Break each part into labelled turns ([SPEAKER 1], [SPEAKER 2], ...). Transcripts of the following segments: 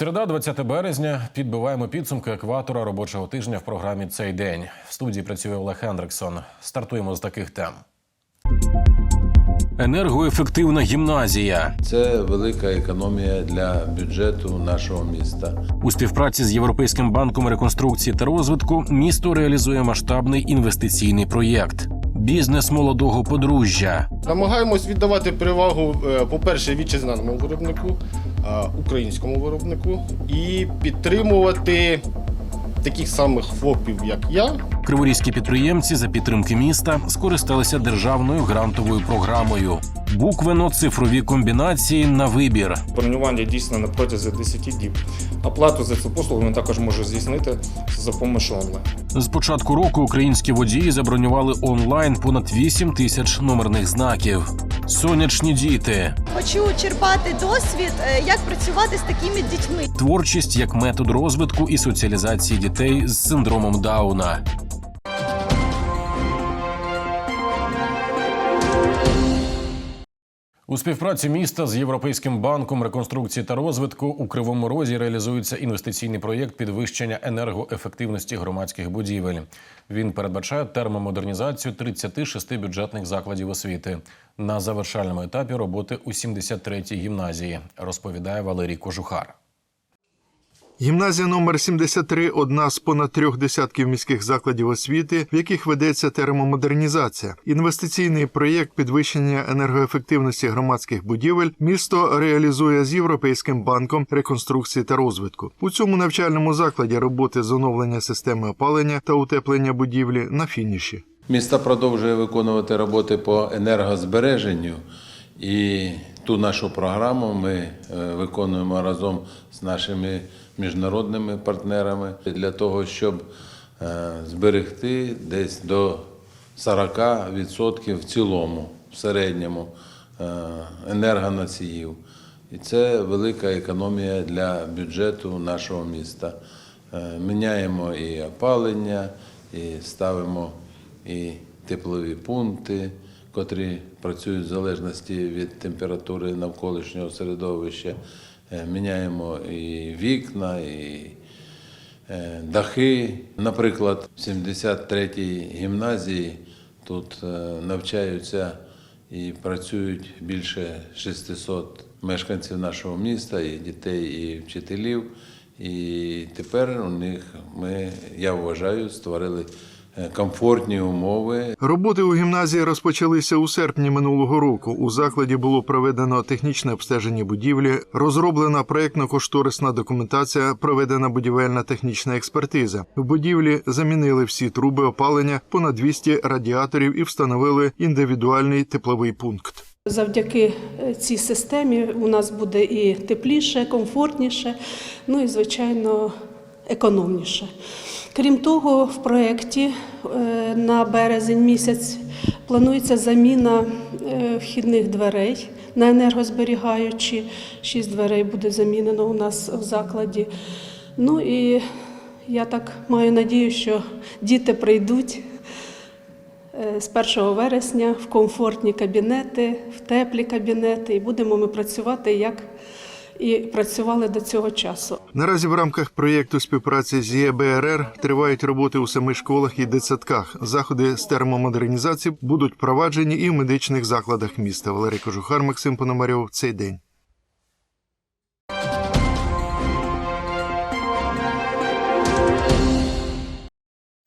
[SPEAKER 1] Середа, 20 березня. Підбиваємо підсумки екватора робочого тижня в програмі цей день. В студії працює Олег Хендриксон. Стартуємо з таких тем. Енергоефективна гімназія
[SPEAKER 2] Це велика економія для бюджету нашого міста.
[SPEAKER 1] у співпраці з Європейським банком реконструкції та розвитку. Місто реалізує масштабний інвестиційний проєкт. Бізнес молодого подружжя.
[SPEAKER 3] Намагаємось віддавати перевагу, е, по-перше, вітчизняному виробнику, а, українському виробнику і підтримувати таких самих ФОПів, як я,
[SPEAKER 1] Криворізькі підприємці за підтримки міста скористалися державною грантовою програмою. Буквено-цифрові комбінації на вибір.
[SPEAKER 4] Бронювання дійсно на протязі 10 діб. Оплату за цю послугу він також може здійснити за допомогою онлайн.
[SPEAKER 1] З початку року українські водії забронювали онлайн понад 8 тисяч номерних знаків. Сонячні діти,
[SPEAKER 5] Хочу черпати досвід, е, як працювати з такими дітьми.
[SPEAKER 1] творчість як метод розвитку і соціалізації дітей з синдромом Дауна. У співпраці міста з Європейським банком реконструкції та розвитку у Кривому Розі реалізується інвестиційний проєкт підвищення енергоефективності громадських будівель. Він передбачає термомодернізацію 36 бюджетних закладів освіти на завершальному етапі роботи у 73-й гімназії, розповідає Валерій Кожухар.
[SPEAKER 6] Гімназія номер 73 – одна з понад трьох десятків міських закладів освіти, в яких ведеться термомодернізація. Інвестиційний проєкт підвищення енергоефективності громадських будівель місто реалізує з Європейським банком реконструкції та розвитку. У цьому навчальному закладі роботи з оновлення системи опалення та утеплення будівлі на фініші.
[SPEAKER 2] Місто продовжує виконувати роботи по енергозбереженню, і ту нашу програму ми е, виконуємо разом з нашими міжнародними партнерами для того, щоб е, зберегти десь до 40% в цілому, в середньому е, енергоносіїв. І це велика економія для бюджету нашого міста. Е, Міняємо і опалення, і ставимо і теплові пункти, котрі працюють в залежності від температури навколишнього середовища. Е, Міняємо і вікна, і е, дахи. Наприклад, в 73-й гімназії тут е, навчаються і працюють більше 600 мешканців нашого міста, і дітей, і вчителів. І тепер у них ми, я вважаю, створили комфортні умови
[SPEAKER 6] Роботи у гімназії розпочалися у серпні минулого року. У закладі було проведено технічне обстеження будівлі, розроблена проєктно-кошторисна документація, проведена будівельна технічна експертиза. В будівлі замінили всі труби опалення, понад 200 радіаторів і встановили індивідуальний тепловий пункт.
[SPEAKER 7] Завдяки е, цій системі у нас буде і тепліше, комфортніше, ну і, звичайно, економніше. Крім того, в проєкті е, на березень місяць планується заміна е, вхідних дверей на енергозберігаючі. Шість дверей буде замінено у нас в закладі. Ну і я так маю надію, що діти прийдуть Е, з 1 вересня в комфортні кабінети, в теплі кабінети, і будемо ми працювати як і працювали до цього часу.
[SPEAKER 6] Наразі в рамках проєкту співпраці з ЄБРР тривають роботи у самих школах і дитсадках. Заходи з термомодернізації будуть впроваджені і в медичних закладах міста. Валерій Кожухар, Максим Пономарьов. Цей день.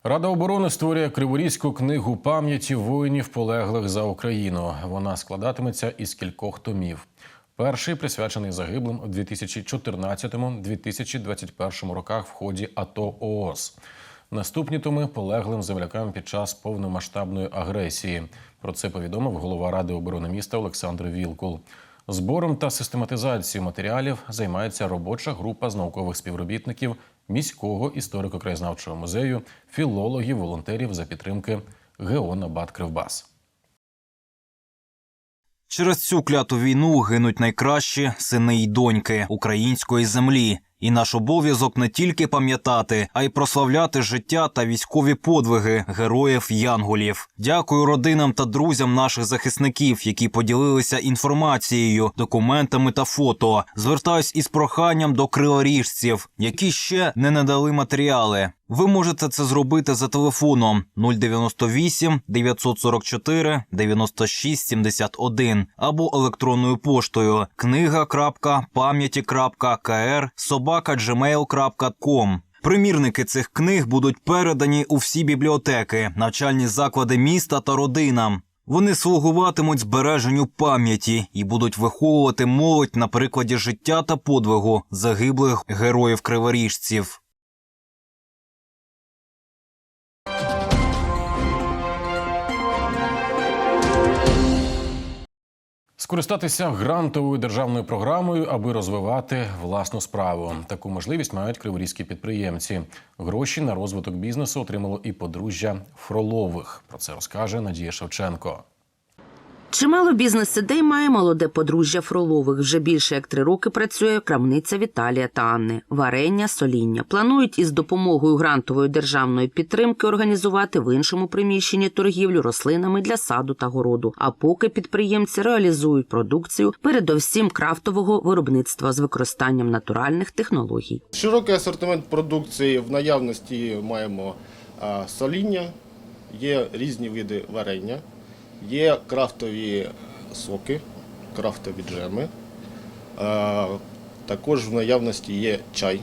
[SPEAKER 1] Рада оборони створює Криворізьку книгу пам'яті воїнів полеглих за Україну. Вона складатиметься із кількох томів. Перший присвячений загиблим у 2014-2021 роках в ході АТО ООС. Наступні томи полеглим землякам під час повномасштабної агресії. Про це повідомив голова Ради оборони міста Олександр Вілкул. Збором та систематизацією матеріалів займається робоча група з наукових співробітників міського історико-краєзнавчого музею, філологів, волонтерів за підтримки ГО «Набат Кривбас.
[SPEAKER 8] Через цю кляту війну гинуть найкращі сини й доньки української землі. І наш обов'язок не тільки пам'ятати, а й прославляти життя та військові подвиги героїв Янголів. Дякую родинам та друзям наших захисників, які поділилися інформацією, документами та фото. Звертаюсь із проханням до криворіжців, які ще не надали матеріали. Ви можете це зробити за телефоном 098 944 96 71 або електронною поштою книга.пам'яті.кр собака.gmail.com. Примірники цих книг будуть передані у всі бібліотеки, навчальні заклади міста та родинам. Вони слугуватимуть збереженню пам'яті і будуть виховувати молодь на прикладі життя та подвигу загиблих героїв криворіжців.
[SPEAKER 1] Скористатися грантовою державною програмою, аби розвивати власну справу. Таку можливість мають криворізькі підприємці. Гроші на розвиток бізнесу отримало і подружжя Фролових. Про це розкаже Надія Шевченко.
[SPEAKER 9] Чимало бізнес-ідей має молоде подружжя Фролових. Вже більше як три роки працює крамниця Віталія та Анни. Варення, соління. Планують із допомогою грантової державної підтримки організувати в іншому приміщенні торгівлю рослинами для саду та городу. А поки підприємці реалізують продукцію передовсім крафтового виробництва з використанням натуральних технологій.
[SPEAKER 3] Широкий асортимент продукції в наявності маємо соління, є різні види варення, є крафтові соки, крафтові джеми. Також в наявності є чай,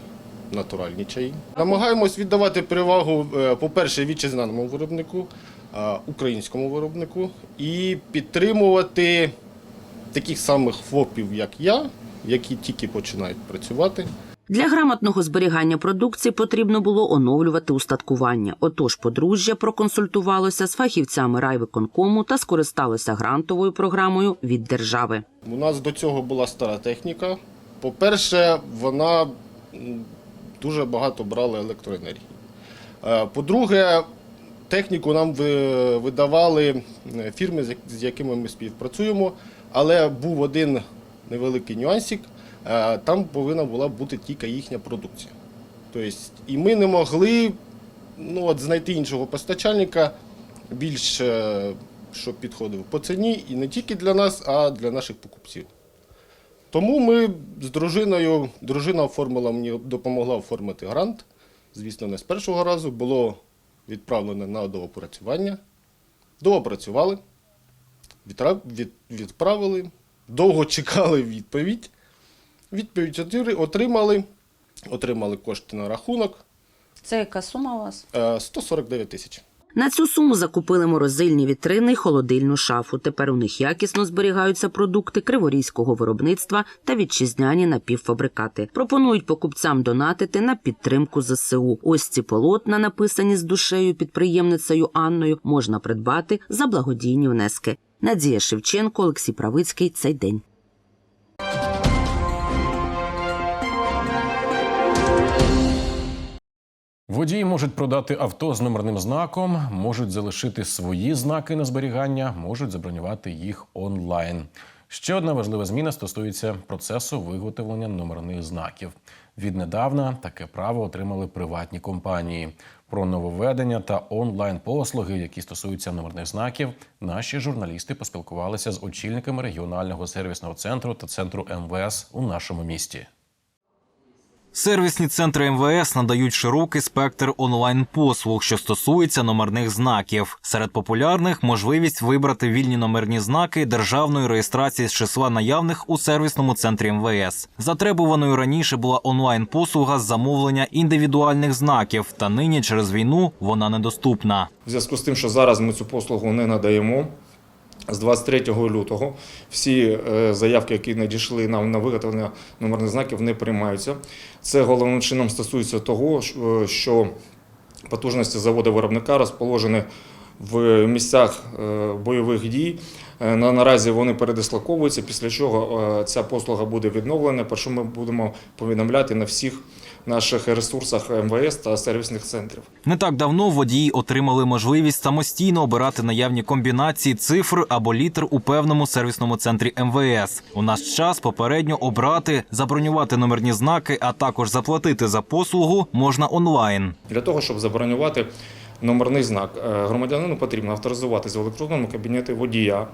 [SPEAKER 3] натуральні чаї. Намагаємось віддавати перевагу, е, по-перше, вітчизняному виробнику, українському виробнику і підтримувати таких самих ФОПів, як я, які тільки починають працювати.
[SPEAKER 9] Для грамотного зберігання продукції потрібно було оновлювати устаткування. Отож, подружжя проконсультувалося з фахівцями райвиконкому та скористалося грантовою програмою від держави.
[SPEAKER 3] У нас до цього була стара техніка. По-перше, вона дуже багато брала електроенергії. Е, По-друге, техніку нам видавали фірми, з якими ми співпрацюємо, але був один невеликий нюансик. Е, Там повинна була бути тільки їхня продукція. Тобто, і ми не могли ну, от, знайти іншого постачальника більш е, щоб підходив по ціні і не тільки для нас, а для наших покупців. Тому ми з дружиною, дружина оформила мені, допомогла оформити грант. Звісно, не з першого разу. Було відправлено на доопрацювання. Доопрацювали, відправили, довго чекали відповідь. Відповідь отри- отримали, отримали кошти на рахунок
[SPEAKER 10] Це яка сума у вас?
[SPEAKER 3] е, 149 тисяч.
[SPEAKER 9] На цю суму закупили морозильні вітрини й холодильну шафу. Тепер у них якісно зберігаються продукти криворізького виробництва та вітчизняні напівфабрикати. Пропонують покупцям донатити на підтримку ЗСУ. Ось ці полотна, написані з душею підприємницею Анною, можна придбати за благодійні внески. Надія Шевченко, Олексій Правицький. Цей день.
[SPEAKER 1] Водії можуть продати авто з номерним знаком, можуть залишити свої знаки на зберігання, можуть забронювати їх онлайн. Ще одна важлива зміна стосується процесу виготовлення номерних знаків. Віднедавна таке право отримали приватні компанії. Про нововведення та онлайн-послуги, які стосуються номерних знаків, наші журналісти поспілкувалися з очільниками регіонального сервісного центру та центру МВС у нашому місті.
[SPEAKER 8] Сервісні центри МВС надають широкий спектр онлайн-послуг, що стосується номерних знаків. Серед популярних можливість вибрати вільні номерні знаки державної реєстрації з числа наявних у сервісному центрі МВС. Затребуваною раніше була онлайн-послуга з замовлення індивідуальних знаків, та нині через війну вона недоступна.
[SPEAKER 4] В зв'язку з тим, що зараз ми цю послугу не надаємо. З 23 лютого всі е, заявки, які надійшли нам на виготовлення номерних знаків, не приймаються. Це головним чином стосується того, що- що потужності заводу виробника розположені в місцях е, бойових дій. Е, На наразі вони передислоковуються, після чого е, ця послуга буде відновлена, про що ми будемо повідомляти на всіх наших ресурсах МВС та сервісних центрів.
[SPEAKER 8] Не так давно водії отримали можливість самостійно обирати наявні комбінації цифр або літер у певному сервісному центрі МВС. У наш час попередньо обрати, забронювати номерні знаки, а також заплатити за послугу можна онлайн.
[SPEAKER 4] Для того, щоб забронювати номерний знак, е, громадянину потрібно авторизуватися в електронному кабінеті водія,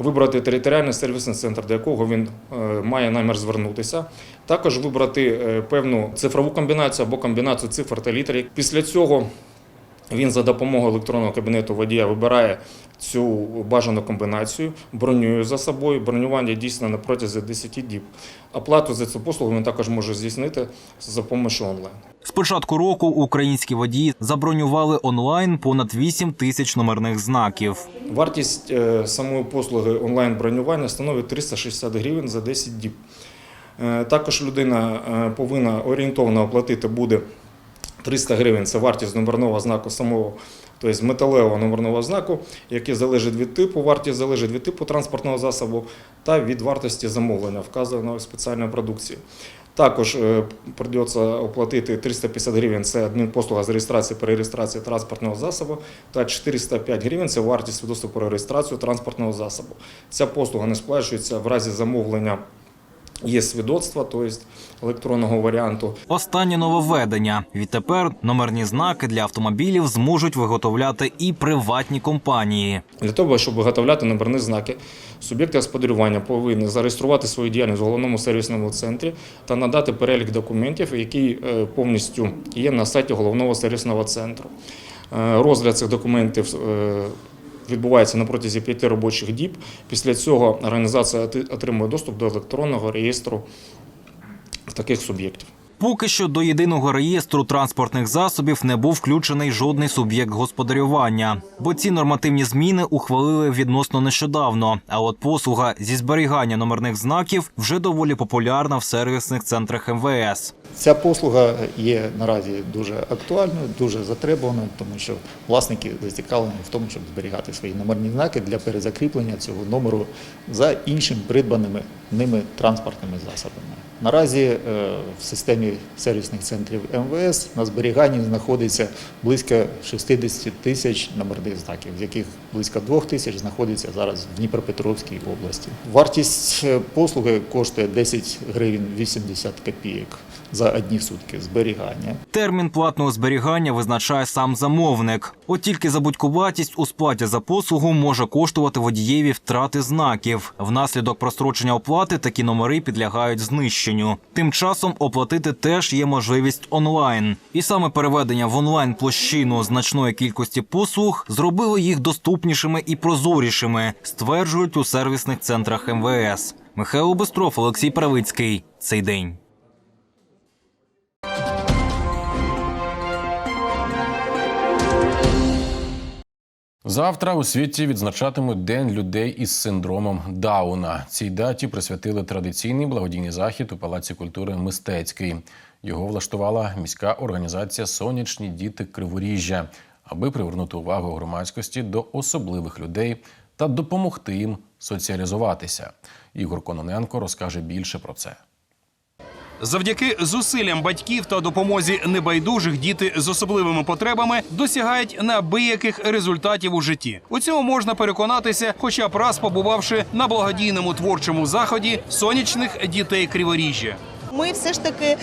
[SPEAKER 4] вибрати територіальний сервісний центр, до якого він е, має намір звернутися. Також вибрати е, певну цифрову комбінацію або комбінацію цифр та літер. Після цього він за допомогою електронного кабінету водія вибирає цю бажану комбінацію, бронює за собою. Бронювання дійсно на протязі 10 діб. Оплату за цю послугу він також може здійснити за допомогою онлайн.
[SPEAKER 8] З початку року українські водії забронювали онлайн понад 8 тисяч номерних знаків.
[SPEAKER 4] Вартість е, самої послуги онлайн-бронювання становить 360 гривень за 10 діб. Е, Також людина е, повинна орієнтовно оплатити буде 300 гривень. Це вартість номерного знаку самого, тобто металевого номерного знаку, який залежить від типу, вартість залежить від типу транспортного засобу та від вартості замовлення вказаної спеціальної продукції. Також е, придеться оплатити 350 гривень це адмінпослуга з реєстрації перереєстрації транспортного засобу та 405 гривень це вартість свідоцтва про реєстрацію транспортного засобу. Ця послуга не сплачується в разі замовлення. Є свідоцтва, тобто електронного варіанту.
[SPEAKER 8] Останнє нововведення. Відтепер номерні знаки для автомобілів зможуть виготовляти і приватні компанії.
[SPEAKER 4] Для того, щоб виготовляти номерні знаки, суб'єкти господарювання повинні зареєструвати свою діяльність в головному сервісному центрі та надати перелік документів, який е, повністю є на сайті головного сервісного центру. Е, Розгляд цих документів е, відбувається на протязі п'яти робочих діб. Після цього організація отримує доступ до електронного реєстру таких суб'єктів.
[SPEAKER 8] Поки що до єдиного реєстру транспортних засобів не був включений жодний суб'єкт господарювання, бо ці нормативні зміни ухвалили відносно нещодавно. А от послуга зі зберігання номерних знаків вже доволі популярна в сервісних центрах МВС.
[SPEAKER 11] Ця послуга є наразі дуже актуальною, дуже затребуваною, тому що власники зацікавлені в тому, щоб зберігати свої номерні знаки для перезакріплення цього номеру за іншими придбаними ними транспортними засобами. Наразі е, в системі сервісних центрів МВС на зберіганні знаходиться близько 60 тисяч номерних знаків, з яких близько 2 тисяч знаходиться зараз в Дніпропетровській області. Вартість е, послуги коштує 10 гривень 80 копійок за одні сутки зберігання.
[SPEAKER 8] Термін платного зберігання визначає сам замовник. От тільки забудькуватість у сплаті за послугу може коштувати водієві втрати знаків. Внаслідок прострочення оплати такі номери підлягають знищенню. Тим часом оплатити теж є можливість онлайн. І саме переведення в онлайн площину значної кількості послуг зробило їх доступнішими і прозорішими, стверджують у сервісних центрах МВС. Михайло Бестров, Олексій Правицький. Цей день.
[SPEAKER 1] Завтра у світі відзначатимуть День людей із синдромом Дауна. Цій даті присвятили традиційний благодійний захід у Палаці культури Мистецький. Його влаштувала міська організація Сонячні діти Криворіжжя, аби привернути увагу громадськості до особливих людей та допомогти їм соціалізуватися. Ігор Кононенко розкаже більше про це.
[SPEAKER 12] Завдяки зусиллям батьків та допомозі небайдужих діти з особливими потребами досягають неабияких результатів у житті. У цьому можна переконатися, хоча б раз побувавши на благодійному творчому заході сонячних дітей Криворіжжя.
[SPEAKER 13] Ми все ж таки е,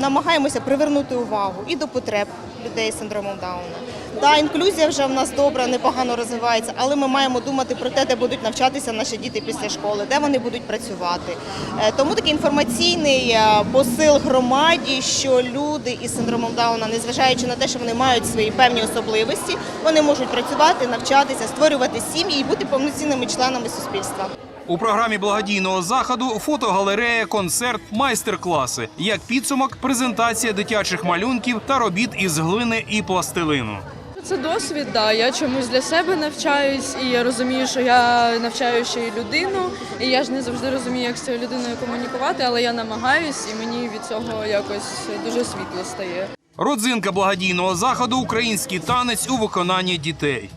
[SPEAKER 13] намагаємося привернути увагу і до потреб людей з синдромом Дауна. Да, інклюзія вже в нас добра, непогано розвивається, але ми маємо думати про те, де будуть навчатися наші діти після школи, де вони будуть працювати. Е, Тому такий інформаційний е, посил громаді, що люди із синдромом Дауна, незважаючи на те, що вони мають свої певні особливості, вони можуть працювати, навчатися, створювати сім'ї і бути повноцінними членами суспільства.
[SPEAKER 12] У програмі благодійного заходу фотогалерея, концерт, майстер-класи. Як підсумок, презентація дитячих малюнків та робіт із глини і пластилину.
[SPEAKER 14] Це досвід, да. Я чомусь для себе навчаюсь, і я розумію, що я навчаю ще й людину. І я ж не завжди розумію, як з цією людиною комунікувати, але я намагаюсь, і мені від цього якось дуже світло стає.
[SPEAKER 12] Родзинка благодійного заходу український танець у виконанні дітей.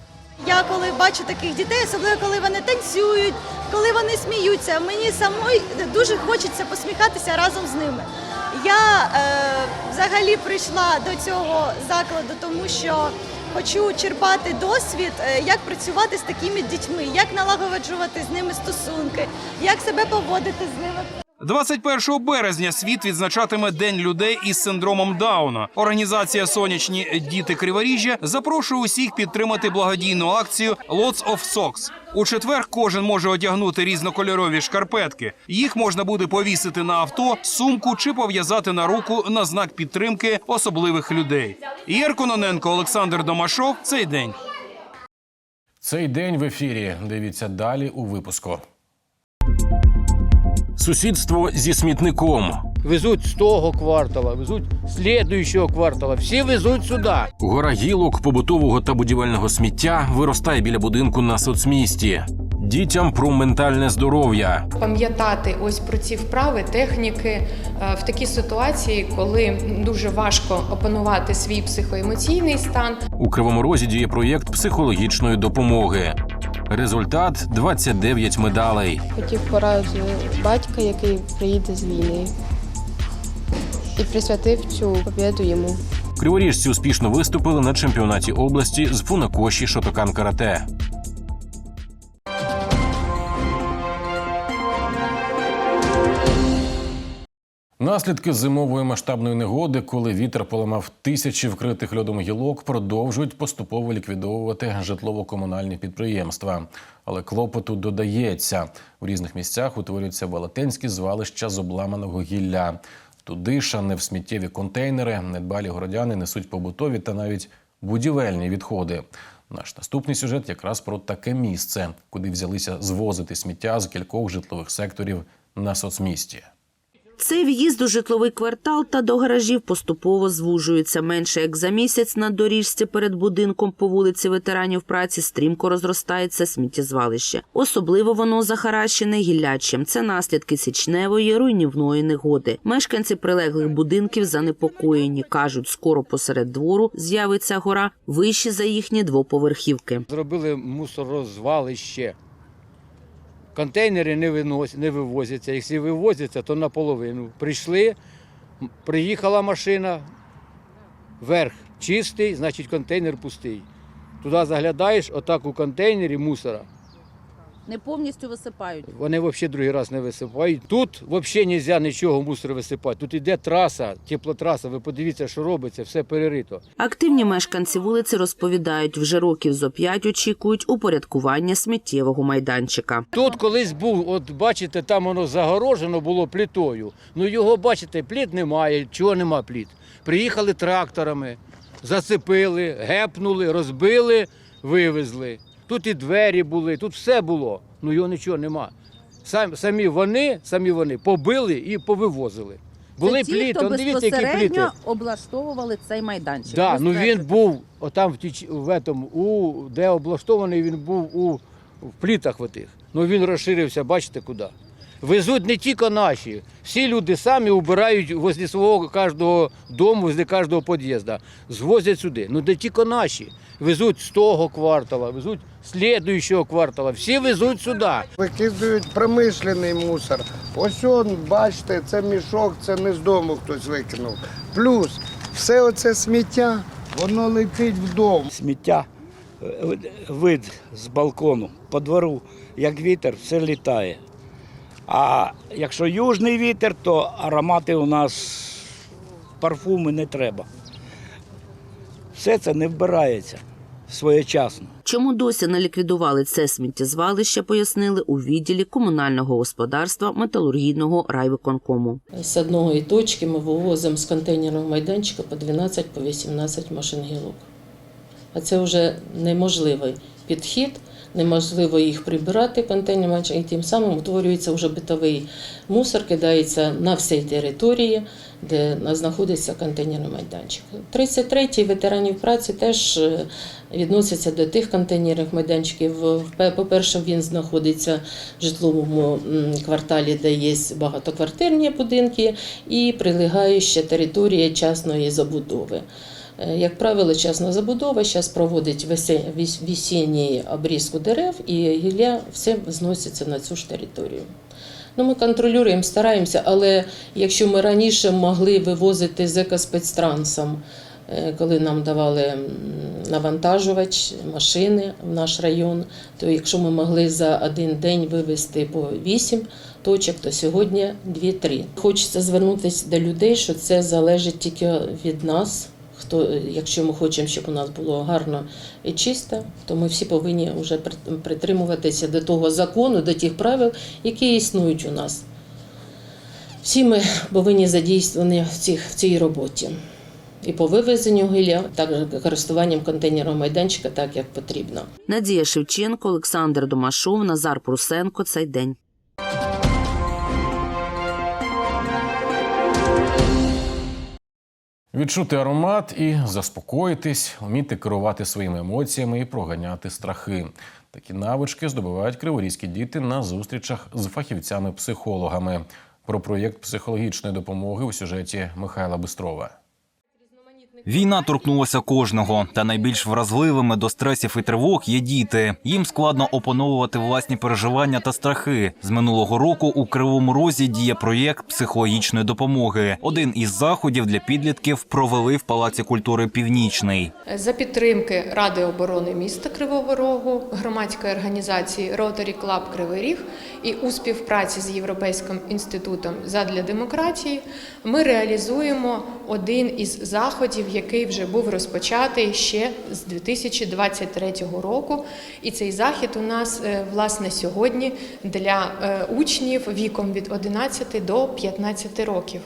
[SPEAKER 5] Я коли бачу таких дітей, особливо коли вони танцюють, коли вони сміються, мені самої дуже хочеться посміхатися разом з ними. Я е, взагалі прийшла до цього закладу, тому що хочу черпати досвід, е, як працювати з такими дітьми, як налагоджувати з ними стосунки, як себе поводити з ними.
[SPEAKER 12] 21 березня світ відзначатиме День людей із синдромом Дауна. Організація Сонячні діти Криворіжжя запрошує усіх підтримати благодійну акцію Lots of Socks. У четвер кожен може одягнути різнокольорові шкарпетки. Їх можна буде повісити на авто, сумку чи пов'язати на руку на знак підтримки особливих людей. Єр Кононенко, Олександр Домашов. Цей день.
[SPEAKER 1] Цей день в ефірі. Дивіться далі у випуску. Сусідство зі смітником.
[SPEAKER 15] Везуть з того квартала, везуть з слідуючого квартала. Всі везуть сюди.
[SPEAKER 1] Гора гілок, побутового та будівельного сміття виростає біля будинку на соцмісті. Дітям про ментальне здоров'я.
[SPEAKER 16] Пам'ятати ось про ці вправи, техніки е, в такій ситуації, коли дуже важко опанувати свій психоемоційний стан.
[SPEAKER 1] У Кривому Розі діє проєкт психологічної допомоги. Результат 29 медалей.
[SPEAKER 17] Хотів поразу батька, який приїде з війни, і присвятив цю побіду йому.
[SPEAKER 1] Криворіжці успішно виступили на чемпіонаті області з фунакоші Шотокан Карате. Наслідки зимової масштабної негоди, коли вітер поламав тисячі вкритих льодом гілок, продовжують поступово ліквідовувати житлово-комунальні підприємства. Але клопоту додається у різних місцях утворюються велетенські звалища з обламаного гілля. Туди ж, а не в сміттєві контейнери, недбалі городяни несуть побутові та навіть будівельні відходи. Наш наступний сюжет якраз про таке місце, куди взялися звозити сміття з кількох житлових секторів на соцмісті.
[SPEAKER 9] Цей в'їзд у житловий квартал та до гаражів поступово звужується. Менше як за місяць на доріжці перед будинком по вулиці ветеранів праці стрімко розростається сміттєзвалище. Особливо воно захаращене гіллячем. Це наслідки січневої руйнівної негоди. Мешканці прилеглих будинків занепокоєні. кажуть, скоро посеред двору з'явиться гора вищі за їхні двоповерхівки.
[SPEAKER 15] Зробили мусорозвалище. Контейнери не виносять, не вивозяться. Якщо вивозяться, то наполовину. Прийшли, приїхала машина, верх чистий, значить контейнер пустий. Туди заглядаєш, отак у контейнері мусора.
[SPEAKER 10] Не повністю висипають.
[SPEAKER 15] Вони взагалі другий раз не висипають. Тут взагалі не можна нічого мусору висипати. Тут іде траса, теплотраса. Ви подивіться, що робиться, все перерито.
[SPEAKER 9] Активні мешканці вулиці розповідають, вже років зо п'ять очікують упорядкування сміттєвого майданчика.
[SPEAKER 15] Тут колись був, от бачите, там воно загорожено було плітою. Ну його бачите, пліт немає. Чого нема пліт? Приїхали тракторами, зацепили, гепнули, розбили, вивезли. Тут і двері були, тут все було. Ну його нічого нема. Сам, самі вони, самі вони побили і повивозили. Були
[SPEAKER 10] Це ті,
[SPEAKER 15] пліти,
[SPEAKER 10] хто
[SPEAKER 15] он дивіться, які пліти.
[SPEAKER 10] безпосередньо облаштовували цей майданчик.
[SPEAKER 15] Да, ну він був отам в тіч, в этому, у, де облаштований, він був у в плітах отих. Ну він розширився, бачите куди. Везуть не тільки наші. Всі люди самі убирають возле свого кожного дому, возле кожного під'їзду. Звозять сюди. Ну не тільки наші. Везуть з того квартала, везуть з слідуючого квартала. Всі везуть сюди.
[SPEAKER 18] Викидують промишлений мусор. Ось он, бачите, це мішок, це не з дому хтось викинув. Плюс все оце сміття, воно летить в дом.
[SPEAKER 19] Сміття, е, вид з балкону, по двору, як вітер, все літає. А якщо южний вітер, то аромати у нас парфуми не треба. Все це не вбирається своєчасно.
[SPEAKER 9] Чому досі не ліквідували це сміттєзвалище, пояснили у відділі комунального господарства металургійного райвиконкому.
[SPEAKER 20] З одної точки ми вивозимо з контейнерного майданчика по 12 по 18 машин гілок. А це вже неможливий підхід, неможливо їх прибирати контейнер і тим самим утворюється вже битовий мусор, кидається на всій території, де знаходиться контейнерний майданчик. 33-й ветеранів праці теж е, відноситься до тих контейнерних майданчиків. По-перше, він знаходиться в житловому кварталі, де є багатоквартирні будинки, і прилегаюча територія частної забудови. Е, Як правило, частна забудова зараз проводить весінній обрізку дерев, і гілля все зноситься на цю ж територію. Ну, ми контролюємо, стараємося, але якщо ми раніше могли вивозити з екоспецтрансом, е, коли нам давали навантажувач, машини в наш район, то якщо ми могли за один день вивезти по 8 точок, то сьогодні 2-3. Хочеться звернутися до людей, що це залежить тільки від нас. Хто, якщо ми хочемо, щоб у нас було гарно і чисто, то ми всі повинні вже притримуватися до того закону, до тих правил, які існують у нас. Всі ми повинні задійствовані в, цих, в цій роботі. І по вивезенню гілля, так і користуванням контейнерного майданчика, так як потрібно.
[SPEAKER 9] Надія Шевченко, Олександр Домашов, Назар Прусенко. Цей день.
[SPEAKER 1] Відчути аромат і заспокоїтись, вміти керувати своїми емоціями і проганяти страхи. Такі навички здобувають криворізькі діти на зустрічах з фахівцями-психологами. Про проєкт психологічної допомоги у сюжеті Михайла Бистрова.
[SPEAKER 8] Війна торкнулася кожного, та найбільш вразливими до стресів і тривог є діти. Їм складно опановувати власні переживання та страхи. З минулого року у Кривому Розі діє проєкт психологічної допомоги. Один із заходів для підлітків провели в Палаці культури Північний.
[SPEAKER 16] За підтримки Ради оборони міста Кривого Рогу, громадської організації Rotary Club Кривий Ріг і у співпраці з Європейським інститутом задля демократії ми реалізуємо один із заходів, який вже був розпочатий ще з 2023 року. І цей захід у нас е, власне сьогодні для е, учнів віком від 11 до 15 років.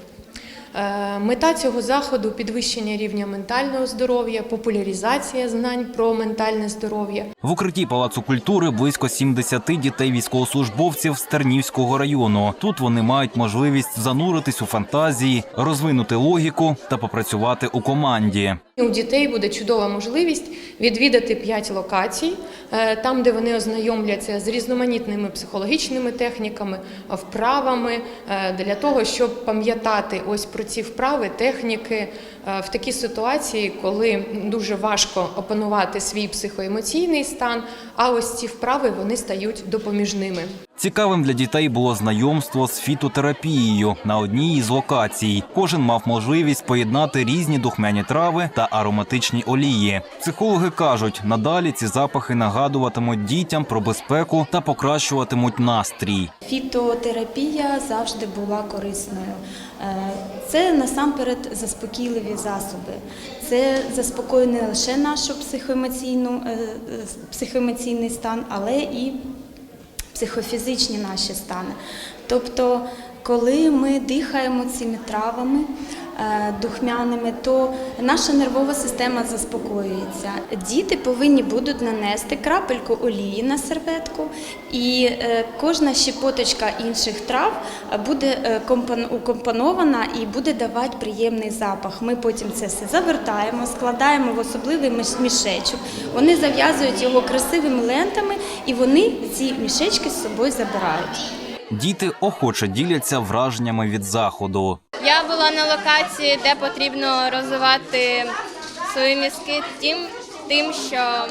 [SPEAKER 16] Е, Мета цього заходу підвищення рівня ментального здоров'я, популяризація знань про ментальне здоров'я.
[SPEAKER 8] В укритті Палацу культури близько 70 дітей військовослужбовців з Тернівського району. Тут вони мають можливість зануритись у фантазії, розвинути логіку та попрацювати у команді.
[SPEAKER 16] У дітей буде чудова можливість відвідати п'ять локацій, е, там, де вони ознайомляться з різноманітними психологічними техніками, вправами е, для того, щоб пам'ятати ось про ці вправи, техніки е, в такій ситуації, коли дуже важко опанувати свій психоемоційний стан. А ось ці вправи вони стають допоміжними.
[SPEAKER 8] Цікавим для дітей було знайомство з фітотерапією на одній із локацій. Кожен мав можливість поєднати різні духмяні трави та ароматичні олії. Психологи кажуть, надалі ці запахи нагадуватимуть дітям про безпеку та покращуватимуть настрій.
[SPEAKER 21] Фітотерапія завжди була корисною. Е, Це насамперед заспокійливі засоби. Це заспокоює не лише нашу психоемоційну, е, е, психоемоційний стан, але і психофізичні наші стани. Тобто, коли ми дихаємо цими травами е, духмяними, то наша нервова система заспокоюється. Діти повинні будуть нанести крапельку олії на серветку, і е, кожна щепоточка інших трав буде е, укомпонована і буде давати приємний запах. Ми потім це все завертаємо, складаємо в особливий міш- мішечок. Вони зав'язують його красивими лентами, і вони ці мішечки з собою забирають.
[SPEAKER 8] Діти охоче діляться враженнями від заходу.
[SPEAKER 22] Я була на локації, де потрібно розвивати свої мізки тим, тим, що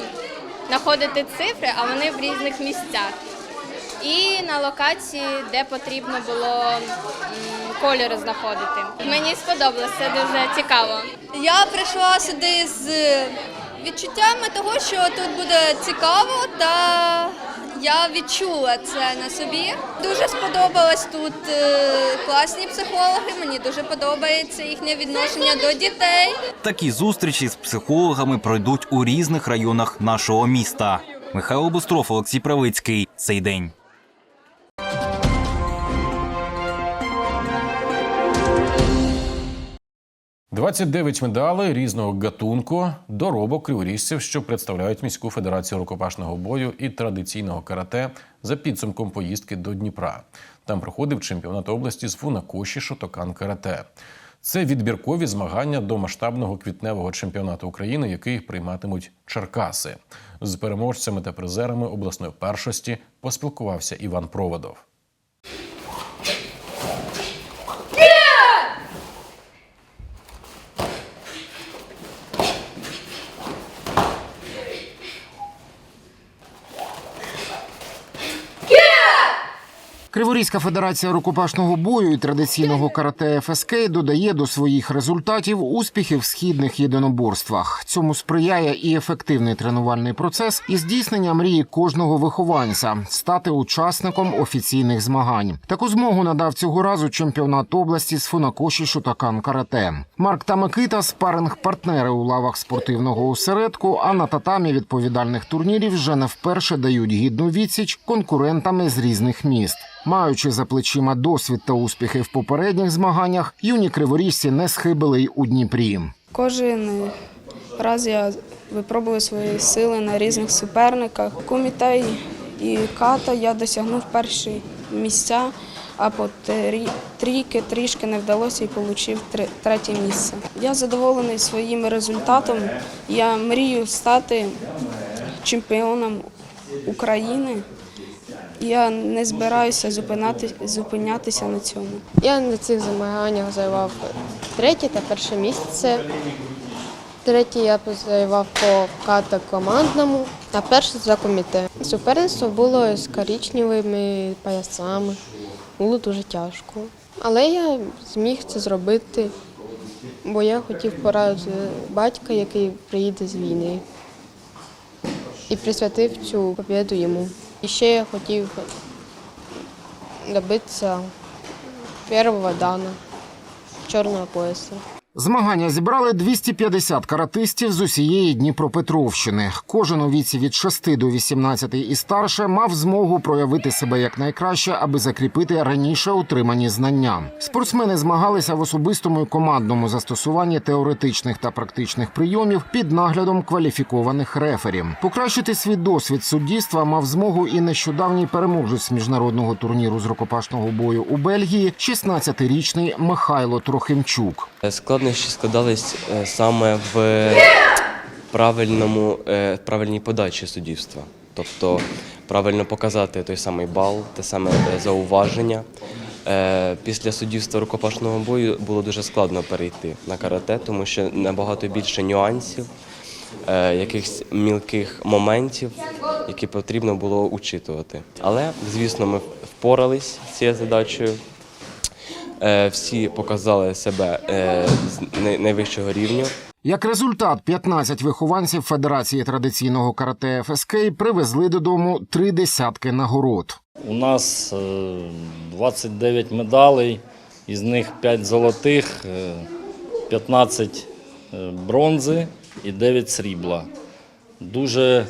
[SPEAKER 22] знаходити цифри, а вони в різних місцях. І на локації, де потрібно було кольори знаходити. Мені сподобалося, дуже цікаво.
[SPEAKER 23] Я прийшла сюди з відчуттями того, що тут буде цікаво, та я відчула це на собі. Дуже сподобалось тут е, класні психологи. Мені дуже подобається їхнє відношення до дітей.
[SPEAKER 8] Такі зустрічі з психологами пройдуть у різних районах нашого міста. Михайло Бустров, Олексій Правицький. Цей день.
[SPEAKER 1] – 29 медалей різного гатунку, доробок криворіжців, що представляють міську федерацію рукопашного бою і традиційного карате за підсумком поїздки до Дніпра. Там проходив чемпіонат області з фунакоші Шотокан карате. Це відбіркові змагання до масштабного квітневого чемпіонату України, який прийматимуть Черкаси. З переможцями та призерами обласної першості поспілкувався Іван Проводов.
[SPEAKER 24] Криворізька федерація рукопашного бою і традиційного карате ФСК додає до своїх результатів успіхи в східних єдиноборствах. Цьому сприяє і ефективний тренувальний процес, і здійснення мрії кожного вихованця стати учасником офіційних змагань. Таку змогу надав цього разу чемпіонат області з фунакоші Шутакан карате. Марк та Микита спаринг партнери у лавах спортивного осередку. А на татамі відповідальних турнірів вже не вперше дають гідну відсіч конкурентами з різних міст. Маючи за плечима досвід та успіхи в попередніх змаганнях, юні криворіжці не схибили й у Дніпрі.
[SPEAKER 25] Кожен раз я випробую свої сили на різних суперниках. Кумітей і ката я досягнув перші місця, а по трі- трійки трішки не вдалося і отримав третє місце. Я задоволений своїм результатом. Я мрію стати чемпіоном України. Я не збираюся зупинати, зупинятися на цьому.
[SPEAKER 17] Я на цих змаганнях займав третє та перше місце. Третє я займав по ката командному, а перше за коміте. Суперництво було з коричневими поясами. Було дуже тяжко. Але я зміг це зробити, бо я хотів порадити батька, який приїде з війни. І присвятив цю побіду йому. І ще я хотів добитися першого дана чорного пояса.
[SPEAKER 24] Змагання зібрали 250 каратистів з усієї Дніпропетровщини. Кожен у віці від 6 до 18 і старше мав змогу проявити себе якнайкраще, аби закріпити раніше отримані знання. Спортсмени змагалися в особистому і командному застосуванні теоретичних та практичних прийомів під наглядом кваліфікованих рефері. Покращити свій досвід суддівства мав змогу і нещодавній переможець міжнародного турніру з рукопашного бою у Бельгії, 16-річний Михайло Трохимчук.
[SPEAKER 26] Складнощі складались е, саме в правильному, е, правильній подачі суддівства. Тобто правильно показати той самий бал, те саме е, зауваження. Е, Після суддівства рукопашного бою було дуже складно перейти на карате, тому що набагато більше нюансів, е, якихось мілких моментів, які потрібно було учитувати. Але, звісно, ми впорались з цією задачею. Е, Всі показали себе е, з найвищого рівня.
[SPEAKER 24] Як результат, 15 вихованців Федерації традиційного карате ФСК привезли додому три десятки нагород.
[SPEAKER 27] У нас е, 29 медалей, із них 5 золотих, е, 15 е, бронзи і 9 срібла. Дуже,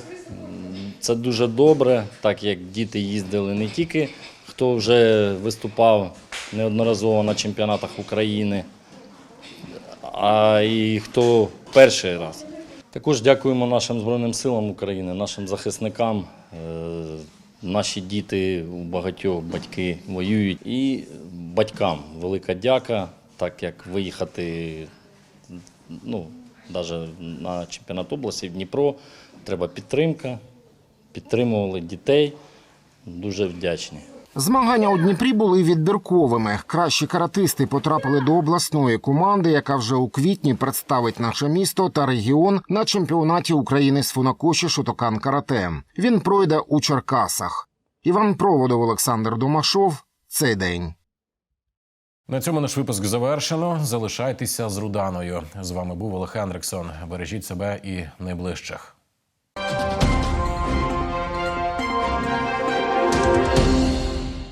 [SPEAKER 27] це дуже добре, так як діти їздили не тільки хто вже виступав неодноразово на чемпіонатах України, а і хто перший раз. Також дякуємо нашим Збройним силам України, нашим захисникам. Е, Наші діти у багатьох батьки воюють. І батькам велика дяка, так як виїхати ну, навіть на чемпіонат області в Дніпро, треба підтримка. Підтримували дітей. Дуже вдячні.
[SPEAKER 24] Змагання у Дніпрі були відбірковими. Кращі каратисти потрапили до обласної команди, яка вже у квітні представить наше місто та регіон на чемпіонаті України з фунакоші Шотокан Карате. Він пройде у Черкасах. Іван Проводов, Олександр Домашов. Цей день.
[SPEAKER 1] На цьому наш випуск завершено. Залишайтеся з Руданою. З вами був Олег Андрексон. Бережіть себе і найближчих.